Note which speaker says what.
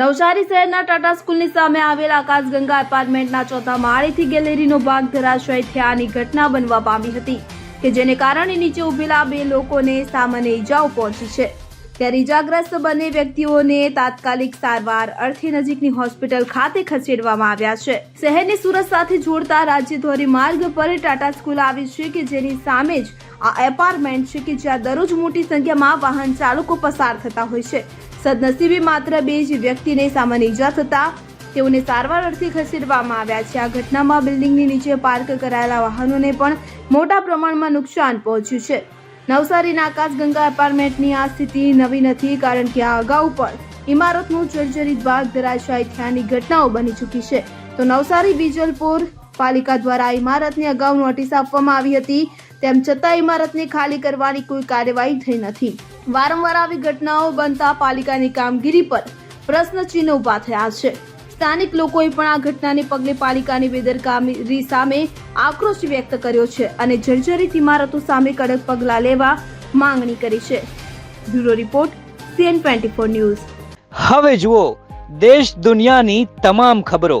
Speaker 1: નવસારી શહેરના ટાટા સ્કૂલની સામે આવેલ આકાશગંગા એપાર્ટમેન્ટના ચોથા માળેથી ગેલેરીનો ભાગ ધરાશય થયાની ઘટના બનવા પામી હતી, કે જેને કારણે નીચે ઉભેલા બે લોકોને સામાન્ય ઈજાઓ પહોંચી છે. ત્યારે ઈજાગ્રસ્ત બંને વ્યક્તિઓને તાત્કાલિક સારવાર અર્થે નજીકની હોસ્પિટલ ખાતે ખસેડવામાં આવ્યા છે. શહેરને સુરત સાથે જોડતા રાજ્ય ધોરીમાર્ગ પર ટાટા સ્કૂલ આવી છે કે જેની સામે જ આ એપાર્ટમેન્ટ છે કે જ્યાં દરરોજ મોટી સંખ્યામાં વાહન ચાલકો પસાર થતા હોય છે. સદનસીબે માત્ર બે જ વ્યક્તિને સામાન્ય ઈજા થતા તેઓને સારવાર અર્થે ખસેડવામાં આવ્યા છે. આ ઘટનામાં બિલ્ડિંગની નીચે પાર્ક કરાયેલા વાહનોને પણ મોટા પ્રમાણમાં નુકસાન પહોંચ્યું છે. નવસારીના આકાશગંગા એપાર્ટમેન્ટની આ સ્થિતિ નવી નથી કારણ કે આ અગાઉ પણ ઇમારતનું જર્જરિત ભાગ ધરાશાય થયાની ઘટનાઓ બની ચૂકી છે. તો નવસારી, બીજલપુર પાલિકા દ્વારા ઇમારતને અગાઉ નોટિસ આપવામાં આવી હતી. તેમ છતાં ઇમારતને ખાલી કરવાની કોઈ કાર્યવાહી થઈ નથી. વારંવાર આવી ઘટનાઓ બનતા પાલિકાની કામગીરી પર પ્રશ્નચિહ્ન ઊભા થયા છે. સ્થાનિક લોકોએ પણ આ ઘટનાને પગલે પાલિકાની બેદરકારી સામે આક્રોશ વ્યક્ત કર્યો છે અને જર્જરિત ઇમારતો સામે કડક પગલાં લેવા માંગણી કરી છે. Bureau report, CN twenty news.
Speaker 2: હવે જુઓ, દેશ દુનિયાની તમામ ખબરો.